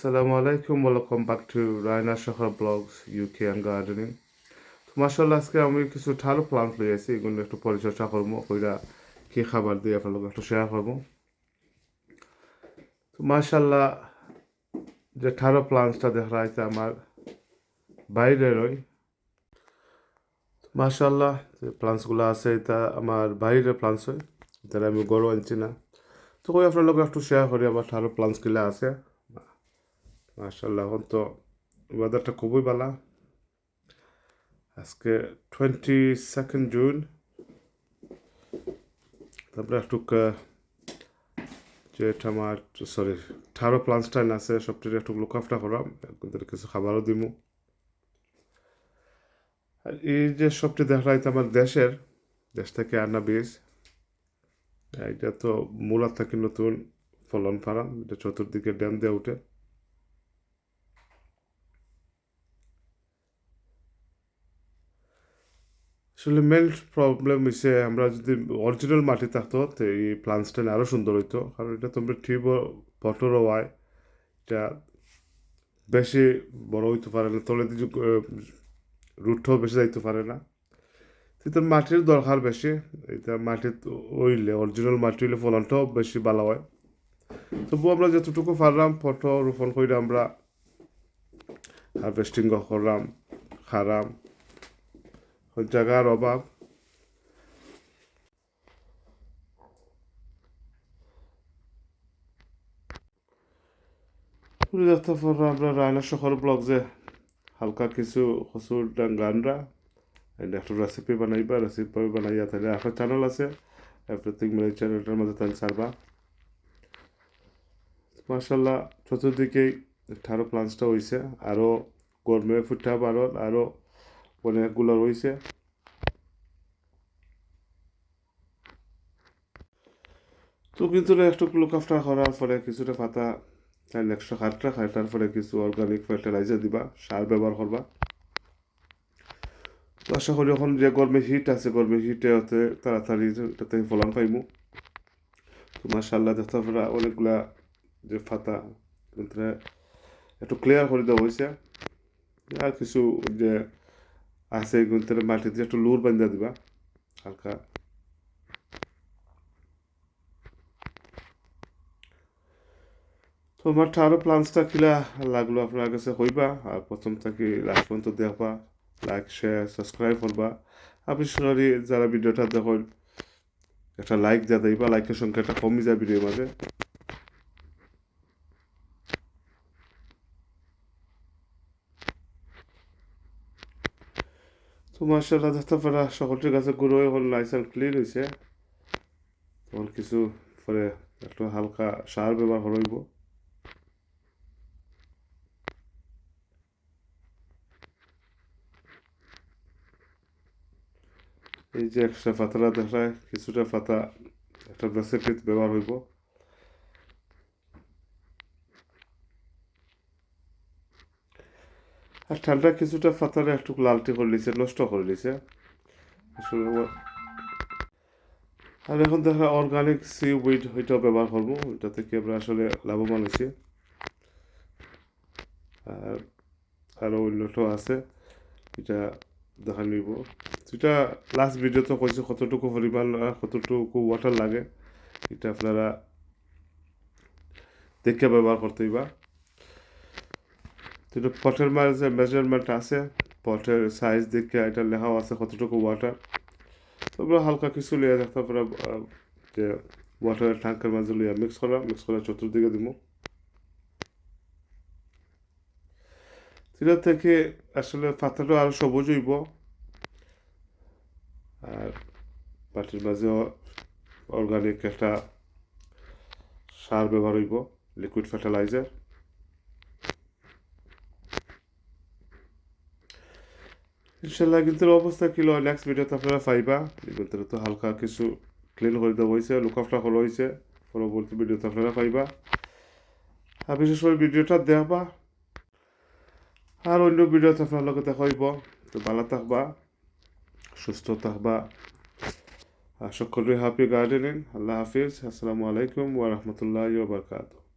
Assalamu alaikum, welcome back to Raina Shahar Blogs UK and Gardening. তো মাসাল্লাহ আজকে আমি কিছু ঠারো প্লান্ট লই আছি এগুলো একটু পরিচর্যা করব কইরা কি খাবার দিয়ে আপনার একটু শেয়ার করব। তো মাসাল্লাহ যে ঠারো প্লান্টসটা দেখা যাচ্ছে আমার বাইরের ওই। মাসাল্লাহ যে প্লান্টসগুলো আছে এটা আমার বাইরের প্লান্টস হয় এটা আমি গরু আনছি না। তো কই আপনার একটু শেয়ার করি আমার ঠারো প্লান্টসগুলো আছে। মাশাল্লাহ এখন তো ওয়েদারটা খুবই ভালো। আজকে টোয়েন্টি সেকেন্ড জুন তারপরে একটু যেটা আমার সরি ঠারো প্লান্টস্টাইন আছে সবটির একটু লুক আফটা করাম কিছু খাবারও দিমু। আর এই যে সবটি দেখা যায় আমার দেশের, দেশ থেকে আনা বীজ এটা তো মূলা থেকে নতুন ফলন ফারাম, এটা চতুর্দিকে ড্যাম দিয়ে উঠে। আসলে মেন প্রবলেম হচ্ছে আমরা যদি অরিজিনাল মাটি থাকতো, তো এই প্লান্টসটা আরও সুন্দর হইতো। কারণ এটা তোমরা ঠিক পটরও হয়, এটা বেশি বড় হইতে পারে না, তলে রুটও বেশি যাইতে পারে না। কিন্তু মাটির দরকার বেশি, এটা মাটি হইলে অরিজিনাল মাটি হইলে ফলনটাও বেশি ভালো হয়। তবু আমরা যতটুকু পারলাম ফটো রোপণ করে আমরা হারভেস্টিং করলাম, খারাম। জায়গার অভাব। আমরা রায়না শহর ব্লগ যে হালকা কিছু কচুর গানরা একটা রেসিপি বানাইবা রেসিপি বানাইয়া তাহলে একটা চ্যানেল আছে। এভরিথিং মিলে চ্যানেলটার মধ্যে তাই ছাড়বা। মার্শাল্লাহ চতুর্দিকেই ঠারো প্লান্টসটা হয়েছে আরও গরমে ফুটা বারত আরও অনেকগুলো রয়েছে তো কিন্তু একটু লুক আফটার করার পরে কিছুটা পাতা তাহলে একশো খাটটা খায় তারপরে কিছু অর্গানিক ফার্টিলাইজার দিবা, সার ব্যবহার করবা। তো আশা করি এখন যে গরমে হিট আছে, গরমে হিটে হতে তাড়াতাড়ি এটাতে ফলন পাইমু। তো মার্শাল্লাহ দেখতে অনেকগুলা যে ফাতা একটু ক্লিয়ার করে দেওয়া হয়েছে। আর কিছু যে আছে কিন্তু মাটিতে একটু লুর বান্ধা দিবা, হালকা। তো আমার আরও প্লান্সটা কিলা লাগল আপনার কাছে হইবা, আর প্রথম থেকে লাস্ট পর্যন্ত দেখবা লাইক শেয়ার সাবস্ক্রাইব করবা। আপনি সরি যারা ভিডিওটা দেখুন একটা লাইক দিয়ে দিবা লাইকের সংখ্যাটা কমে যায় ভিডিওর মাঝে। তো মার্শাল্লাহ দেখতে পারা সকলটির কাছে গুরু এখন লাইসেন্স ক্লিন হয়েছে তখন কিছু পরে একটু হালকা সার ব্যবহার করইব এই যে একটা পাতাটা দেখায়, কিছুটা পাতা একটা রেসিপিত ব্যবহার হইব। আর ঠান্ডা কিছুটা পাতারে একটু লালটি করে নিছে, নষ্ট করে নিছে। আর এখন দেখা অর্গানিক সি উইড ওইটাও ব্যবহার করব, ওইটা থেকে আমরা আসলে লাভবান হয়েছি। আর আরও অন্যটাও আছে, এটা দেখা নিব। এটা লাস্ট ভিডিওতে কইছে কতটুকু পরিমাণ কতটুকু ওয়াটার লাগে, এটা আপনারা দেখে ব্যবহার করতেই হইবা। তো এটা পটের মাঝে মেজারমেন্ট আছে, পটের সাইজ দেখে এটা লেখাও আছে কতটুকু ওয়াটার তারপরে হালকা কিছু লিয়ে দেখ তারপরে যে ওয়াটারের ট্যাঙ্কের মাঝে লিয়ে মিক্স করা মিক্স করা চতুর্দিকে দিব। সেটা থেকে আসলে পাতাটা আরও সবুজ হইব। আর পাটির মাঝেও অর্গানিক একটা সার ব্যবহার হইব লিকুইড ফার্টিলাইজার ইনশাল্লাহ কিন্তু অবস্থা কি লয়? নেক্সট ভিডিওতে আপনারা পাইবা। কিন্তু তো হালকা কিছু ক্লিন করে দেওয়া হয়েছে, লুকাফটা করা হয়েছে। পরবর্তী ভিডিওতে আপনারা পাইবা। আর বিশেষ করে ভিডিওটা দেখবা আর অন্য ভিডিওতে আপনার লগে দেখা তো ভালো থাকবা, সুস্থ থাকবা। সকলে হ্যাপি গার্ডেনিং আল্লাহ হাফিজ। আসসালামু আলাইকুম ওয়া বারাকাতুহু।